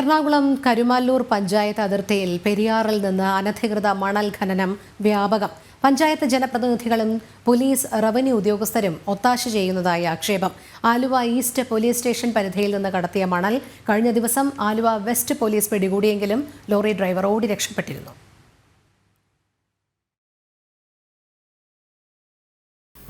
എറണാകുളം കരുമാല്ലൂർ പഞ്ചായത്ത് അതിർത്തിയിൽ പെരിയാറിൽ നിന്ന് അനധികൃത മണൽ ഖനനം വ്യാപകം. പഞ്ചായത്ത് ജനപ്രതിനിധികളും പോലീസ് റവന്യൂ ഉദ്യോഗസ്ഥരും ഒത്താശ ചെയ്യുന്നതായി ആക്ഷേപം. ആലുവ ഈസ്റ്റ് പോലീസ് സ്റ്റേഷൻ പരിധിയിൽ നിന്ന് കടത്തിയ മണൽ കഴിഞ്ഞ ദിവസം ആലുവ വെസ്റ്റ് പോലീസ് പിടികൂടിയെങ്കിലും ലോറി ഡ്രൈവർ ഓടി രക്ഷപ്പെട്ടിരുന്നു.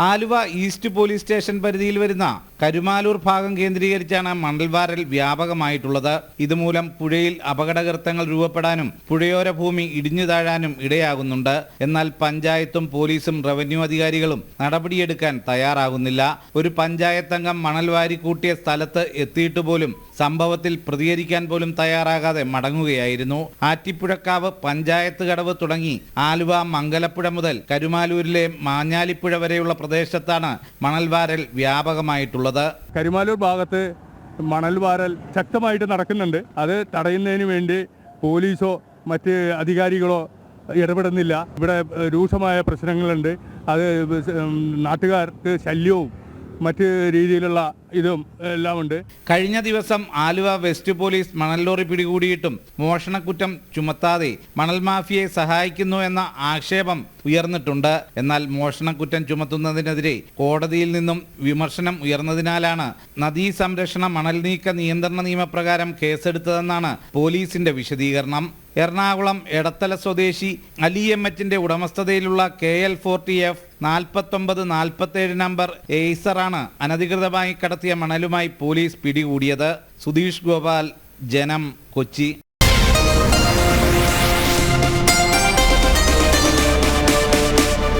ആലുവ ഈസ്റ്റ് പോലീസ് സ്റ്റേഷൻ പരിധിയിൽ വരുന്ന കരുമാലൂർ ഭാഗം കേന്ദ്രീകരിച്ചാണ് മണൽവാരൽ വ്യാപകമായിട്ടുള്ളത്. ഇതുമൂലം പുഴയിൽ അപകടകൃത്യങ്ങൾ രൂപപ്പെടാനും പുഴയോര ഭൂമി ഇടിഞ്ഞു താഴാനും ഇടയാകുന്നുണ്ട്. എന്നാൽ പഞ്ചായത്തും പോലീസും റവന്യൂ അധികാരികളും നടപടിയെടുക്കാൻ തയ്യാറാകുന്നില്ല. ഒരു പഞ്ചായത്ത് അംഗം മണൽ വാരി കൂട്ടിയ സ്ഥലത്ത് എത്തിയിട്ട് പോലും സംഭവത്തിൽ പ്രതികരിക്കാൻ പോലും തയ്യാറാകാതെ മടങ്ങുകയായിരുന്നു. ആറ്റിപ്പുഴക്കാവ് പഞ്ചായത്ത് കടവ് തുടങ്ങി ആലുവ മംഗലപ്പുഴ മുതൽ കരുമാലൂരിലെ മാഞ്ഞാലിപ്പുഴ വരെയുള്ള പ്രദേശത്താണ് മണൽവാരൽ വ്യാപകമായിട്ടുള്ളത്. കരിമാലൂർ ഭാഗത്ത് മണൽവാരൽ ശക്തമായിട്ട് നടക്കുന്നുണ്ട്. അത് തടയുന്നതിന് വേണ്ടി പോലീസോ മറ്റ് അധികാരികളോ ഇടപെടുന്നില്ല. ഇവിടെ രൂക്ഷമായ പ്രശ്നങ്ങളുണ്ട്. അത് നാട്ടുകാർക്ക് ശല്യവും മറ്റ് രീതിയിലുള്ള ഇതും എല്ലാം ഉണ്ട് കഴിഞ്ഞ ദിവസം ആലുവ വെസ്റ്റ് പോലീസ് മണൽ ലോറി പിടികൂടിയിട്ടും മോഷണക്കുറ്റം ചുമത്താതെ മണൽ മാഫിയയെ സഹായിക്കുന്നു എന്ന ആക്ഷേപം ഉയർന്നിട്ടുണ്ട്. എന്നാൽ മോഷണക്കുറ്റം ചുമത്തുന്നതിനെതിരെ കോടതിയിൽ നിന്നും വിമർശനം ഉയർന്നതിനാലാണ് നദീ സംരക്ഷണ മണൽ നീക്ക നിയന്ത്രണ നിയമപ്രകാരം കേസെടുത്തതെന്നാണ് പോലീസിന്റെ വിശദീകരണം. എറണാകുളം എടത്തല സ്വദേശി അലി എം എച്ചിന്റെ ഉടമസ്ഥതയിലുള്ള കെ എൽ ഫോർട്ടി എഫ് നാൽപ്പത്തൊമ്പത് നാൽപ്പത്തേഴ് നമ്പർ എയ്സറാണ് അനധികൃതമായി കടത്തിയ മണലുമായി പോലീസ് പിടികൂടിയത് സുധീഷ് ഗോപാൽ ജനം കൊച്ചി.